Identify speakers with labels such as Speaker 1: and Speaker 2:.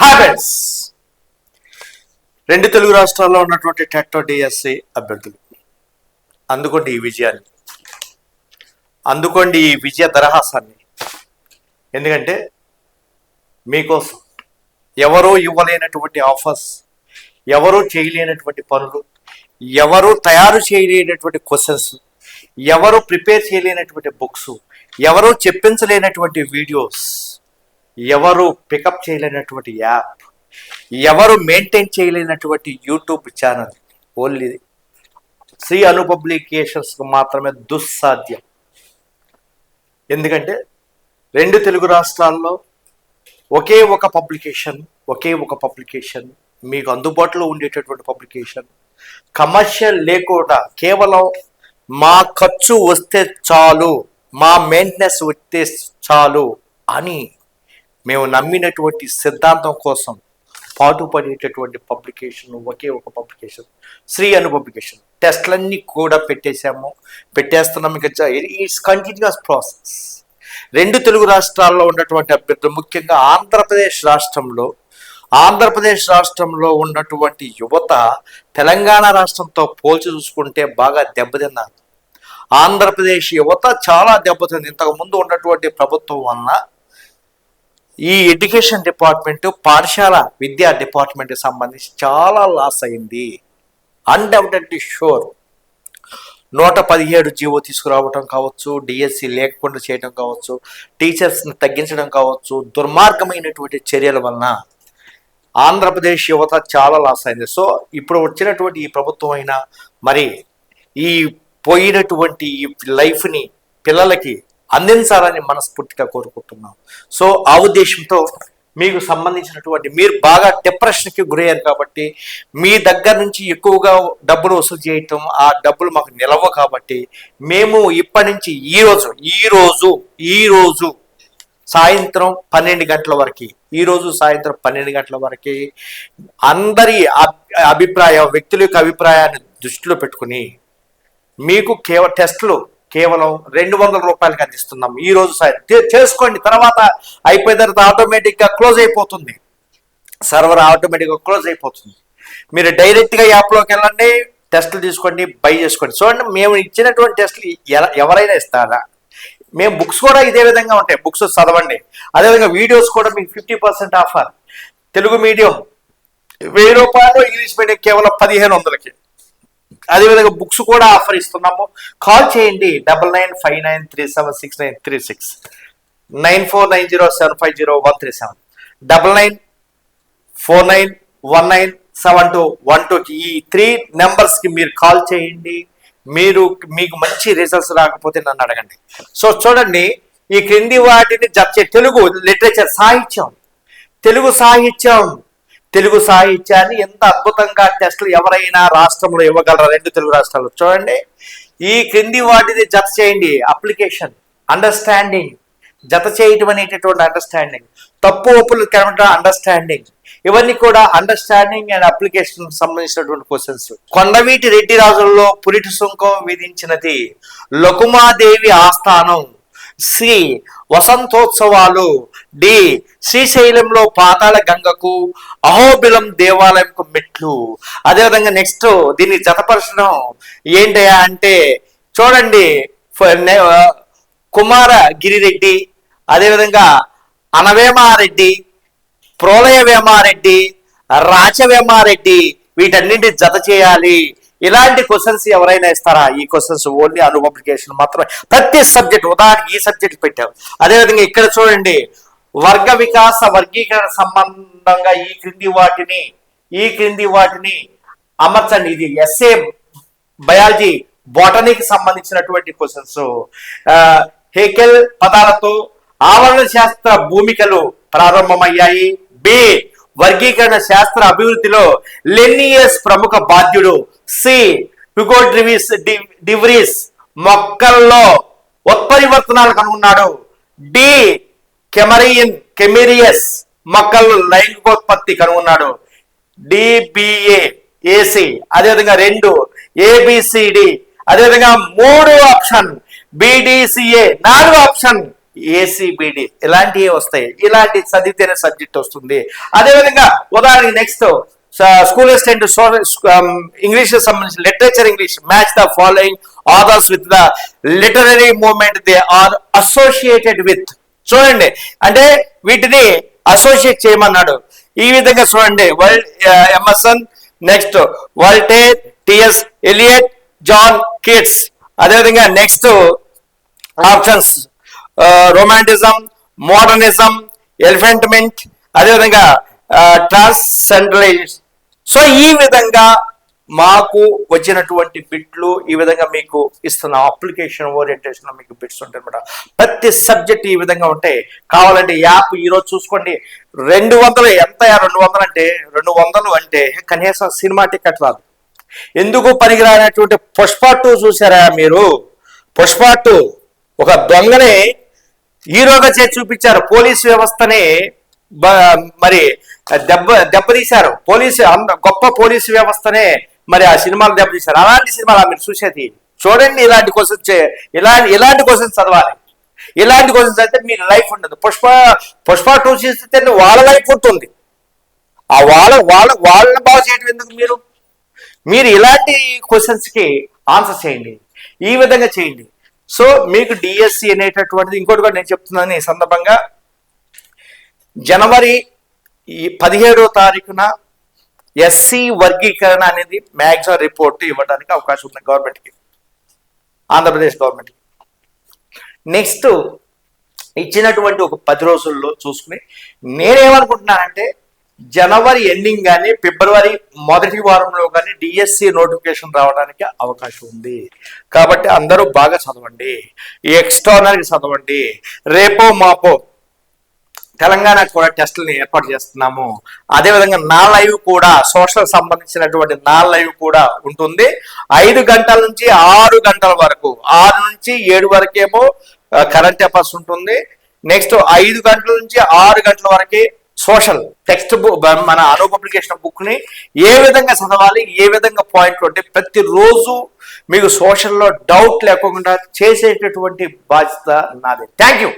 Speaker 1: Habits రెండు తెలుగు రాష్ట్రాల్లో ఉన్నటువంటి టెట్టో డిఎస్సి అభ్యర్థులు. అందుకోండి ఈ విజయాన్ని. అందుకోండి ఈ విజయ దరహాసాన్ని. ఎందుకంటే మీకోసం ఎవరూ ఇవ్వలేనటువంటి ఆఫర్స్ ఎవరూ చేయలేనటువంటి పనులు ఎవరు తయారు చేయలేనటువంటి క్వశ్చన్స్ ఎవరు ప్రిపేర్ చేయలేనటువంటి బుక్స్ ఎవరు చెప్పించలేనటువంటి వీడియోస్ ఎవరు పికప్ చేయలేనటువంటి యాప్ ఎవరు మెయింటైన్ చేయలేనటువంటి యూట్యూబ్ ఛానల్ ఓన్లీ శ్రీ అనుపబ్లికేషన్స్కి మాత్రమే దుస్సాధ్యం. ఎందుకంటే రెండు తెలుగు రాష్ట్రాల్లో ఒకే ఒక పబ్లికేషన్ ఒకే ఒక పబ్లికేషన్ మీకు అందుబాటులో ఉండేటటువంటి పబ్లికేషన్ కమర్షియల్ లేకుండా కేవలం మా ఖర్చు వస్తే చాలు మా మెయింటెనెన్స్ వస్తే చాలు అని మేము నమ్మినటువంటి సిద్ధాంతం కోసం పాటుపడేటటువంటి పబ్లికేషన్ ఒకే ఒక పబ్లికేషన్ శ్రీ అను పబ్లికేషన్ టెస్ట్లన్నీ కూడా పెట్టేశాము. పెట్టేస్తున్నాం ఇక ఇట్స్ కంటిన్యూస్ ప్రాసెస్ రెండు తెలుగు రాష్ట్రాల్లో ఉన్నటువంటి అభ్యర్థులు ముఖ్యంగా ఆంధ్రప్రదేశ్ రాష్ట్రంలో ఆంధ్రప్రదేశ్ రాష్ట్రంలో ఉన్నటువంటి యువత తెలంగాణ రాష్ట్రంతో పోల్చి చూసుకుంటే బాగా దెబ్బతిన్నారు. ఆంధ్రప్రదేశ్ యువత చాలా దెబ్బతింది. ఇంతకుముందు ఉన్నటువంటి ప్రభుత్వం వల్ల ఈ ఎడ్యుకేషన్ డిపార్ట్మెంట్ పాఠశాల విద్యా డిపార్ట్మెంట్కి సంబంధించి చాలా లాస్ అయింది. అన్డౌటెడ్లీ షూర్ నూట పదిహేడు జీవో తీసుకురావటం కావచ్చు డిఎస్సి లేకుండా చేయడం కావచ్చు టీచర్స్ని తగ్గించడం కావచ్చు దుర్మార్గమైనటువంటి చర్యల వలన ఆంధ్రప్రదేశ్ యువత చాలా లాస్ అయింది. సో ఇప్పుడు వచ్చినటువంటి ఈ ప్రభుత్వం అయినా మరి ఈ పోయినటువంటి ఈ లైఫ్ని పిల్లలకి అందించాలని మనస్ఫూర్తిగా కోరుకుంటున్నాం. సో ఆ ఉద్దేశంతో మీకు సంబంధించినటువంటి మీరు బాగా డిప్రెషన్కి గురయ్యారు కాబట్టి మీ దగ్గర నుంచి ఎక్కువగా డబ్బులు వసూలు చేయటం ఆ డబ్బులు మాకు నిలవ కాబట్టి మేము ఇప్పటి నుంచి ఈ రోజు ఈ రోజు ఈ రోజు సాయంత్రం పన్నెండు గంటల వరకు ఈ రోజు సాయంత్రం పన్నెండు గంటల వరకు అందరి అభిప్రాయం వ్యక్తుల యొక్క అభిప్రాయాన్ని దృష్టిలో పెట్టుకుని మీకు కేవ టెస్ట్లు కేవలం రెండు వందల రూపాయలకి అందిస్తున్నాం. ఈ రోజు చేసుకోండి. తర్వాత అయిపోయిన తర్వాత ఆటోమేటిక్గా క్లోజ్ అయిపోతుంది. సర్వర్ ఆటోమేటిక్గా క్లోజ్ అయిపోతుంది. మీరు డైరెక్ట్గా యాప్లోకి వెళ్ళండి టెస్టులు తీసుకోండి బై చేసుకోండి. చూడండి మేము ఇచ్చినటువంటి టెస్టులు ఎవరైనా ఇస్తారా? మేము బుక్స్ కూడా ఇదే విధంగా ఉంటాయి. బుక్స్ చదవండి. అదేవిధంగా వీడియోస్ కూడా మీకు fifty percent offer. Telugu medium. వెయ్యి రూపాయలు ఇంగ్లీష్ మీడియం కేవలం పదిహేను వందలకి. అదేవిధంగా బుక్స్ కూడా ఆఫర్ ఇస్తున్నాము. కాల్ చేయండి. Double nine five nine three seven six nine three six. Nine four nine zero seven five zero one three seven. Double nine four nine one nine seven two one two ఈ three నెంబర్స్కి మీరు call చేయండి. మీరు మీకు మంచి results రాకపోతే నన్ను అడగండి. సో చూడండి ఈ క్రింది వాటిని జరిచే తెలుగు లిటరేచర్ సాహిత్యం. తెలుగు సాహిత్యం. తెలుగు సాహిత్యాన్ని ఎంత అద్భుతంగా టెస్టులు ఎవరైనా రాష్ట్రంలో ఇవ్వగలరా? రెండు తెలుగు రాష్ట్రాలు. చూడండి. ఈ క్రింది వాటిని జత చేయండి. అప్లికేషన్ అండర్స్టాండింగ్ జత చేయటం అనేటటువంటి అండర్స్టాండింగ్ తప్పు ఒప్పులు కనుక అండర్స్టాండింగ్ ఇవన్నీ కూడా అండర్స్టాండింగ్ అండ్ అప్లికేషన్ సంబంధించినటువంటి క్వశ్చన్స్ కొండవీటి రెడ్డి రాజుల్లో పురిటి సుంకం విధించినది లకుమాదేవి ఆస్థానం. శ్రీ వసంతోత్సవాలు డి శ్రీశైలంలో పాతాళ గంగకు అహోబిలం దేవాలయంకు మెట్లు. అదేవిధంగా నెక్స్ట్ దీన్ని జతపరచడం ఏంటయ్యా అంటే చూడండి కుమార గిరిరెడ్డి అదేవిధంగా అనవేమారెడ్డి ప్రోలయ వేమారెడ్డి రాచవేమారెడ్డి వీటన్నింటి జత చేయాలి. ఇలాంటి క్వశ్చన్స్ ఎవరైనా ఇస్తారా? ఈ క్వశ్చన్స్ ఓన్లీ అను పబ్లికేషన్ మాత్రమే. ప్రతి సబ్జెక్ట్ ఉదాహరణకి ఈ సబ్జెక్ట్ పెట్టాం. అదేవిధంగా ఇక్కడ చూడండి వర్గ వికాస వర్గీకరణ సంబంధంగా ఈ క్రింది వాటిని ఈ క్రింది వాటిని అమర్చండి. ఇది ఎస్ఏ బయాలజీ బొటనీకి సంబంధించినటువంటి క్వశ్చన్స్ హేకెల్ పదాలతో ఆవరణ శాస్త్ర భూమికలు ప్రారంభమయ్యాయి. బి వర్గీకరణ శాస్త్ర అభివృద్ధిలో లెన్నియస్ ప్రముఖ బాధ్యుడు. సి హ్యూగో డి- డివ్రీస్ మొక్కల్లో ఉత్పరివర్తనాలు కనుగొన్నాడు. డి కెమరియన్ కెమిరియస్ మొక్కల్లో లైంగికోత్పత్తి కనుగొన్నాడు. డిబిఏ ఏసి అదేవిధంగా రెండు ఏబిసిడి అదేవిధంగా మూడు ఆప్షన్ బిడిసిఏ నాలుగు ఆప్షన్ ఏసీబిడి ఇలాంటివి వస్తాయి. ఇలాంటి చదివితేనే సబ్జెక్ట్ వస్తుంది. అదేవిధంగా ఉదాహరణకి నెక్స్ట్ స్కూల్ అసిస్టెంట్ ఇంగ్లీష్ సంబంధించిన literature English match the following authors with the literary movement they are associated with. చూడండి. అంటే వీటిని అసోసియేట్ చేయమన్నాడు. ఈ విధంగా చూడండి. Waldo Emerson next Voltaire TS Eliot John Keats. అదేవిధంగా next options romanticism modernism enlightenment అదేవిధంగా ట్రాన్స్సెంట్రలైజ్. సో ఈ విధంగా మాకు వచ్చినటువంటి బిట్లు ఈ విధంగా మీకు ఇస్తున్న అప్లికేషన్ ఓరియంటేషన్ మీకు బిట్స్ ఉంటాయి అనమాట ప్రతి సబ్జెక్ట్ ఈ విధంగా ఉంటాయి కావాలంటే యాప్ ఈరోజు చూసుకోండి. రెండు వందలు ఎంత రెండు వందలు అంటే రెండు వందలు అంటే కనీసం సినిమా టికెట్ రాదు. ఎందుకు పనికిరానటువంటి పుష్ప టూ చూసారా మీరు? పుష్ప టూ ఒక దొంగని హీరోగా చేసి చూపించారు. పోలీస్ వ్యవస్థని మరి దెబ్బ దెబ్బతీశారు. పోలీసు అంద- గొప్ప పోలీసు వ్యవస్థనే మరి ఆ సినిమాలు దెబ్బతీశారు అలాంటి సినిమాలు మీరు చూసేది చూడండి ఇలాంటి క్వశ్చన్స్ ఇలాంటి ఇలాంటి క్వశ్చన్స్ చదవాలి. ఇలాంటి క్వశ్చన్స్ అయితే మీ లైఫ్ ఉండదు. పుష్ప పుష్ప టూ చేస్తే వాళ్ళ లైఫ్ ఉంటుంది ఆ వాళ్ళ వాళ్ళ వాళ్ళని బాగు చేయడం ఎందుకు మీరు? మీరు ఇలాంటి క్వశ్చన్స్కి ఆన్సర్ చేయండి. ఈ విధంగా చేయండి. సో మీకు డిఎస్సి అనేటటువంటిది ఇంకోటి కూడా నేను చెప్తున్నాను ఈ సందర్భంగా. జనవరి ఈ పదిహేడో తారీఖున ఎస్సీ వర్గీకరణ అనేది మ్యాక్సిమం రిపోర్ట్ ఇవ్వడానికి అవకాశం ఉంది గవర్నమెంట్కి. ఆంధ్రప్రదేశ్ గవర్నమెంట్కి. నెక్స్ట్ ఇచ్చినటువంటి ఒక పది రోజుల్లో చూసుకుని నేనేమనుకుంటున్నానంటే జనవరి ఎండింగ్ కానీ ఫిబ్రవరి మొదటి వారంలో కానీ డిఎస్సి నోటిఫికేషన్ రావడానికి అవకాశం ఉంది. కాబట్టి అందరూ బాగా చదవండి. ఈ చదవండి. రేపో మాపో తెలంగాణకు కూడా టెస్టులను ఏర్పాటు చేస్తున్నాము. అదేవిధంగా నా లైవ్ కూడా సోషల్ సంబంధించినటువంటి నా లైవ్ కూడా ఉంటుంది. ఐదు గంటల నుంచి ఆరు గంటల వరకు ఆరు నుంచి ఏడు వరకేమో కరెంట్ అఫైర్స్ ఉంటుంది. నెక్స్ట్ ఐదు గంటల నుంచి ఆరు గంటల వరకే సోషల్ టెక్స్ట్ బుక్ మన అను పబ్లికేషన్ బుక్ని ఏ విధంగా చదవాలి ఏ విధంగా పాయింట్లు అంటే ప్రతిరోజు మీకు సోషల్లో డౌట్ లేకుండా చేసేటటువంటి బాధ్యత నాది. Thank you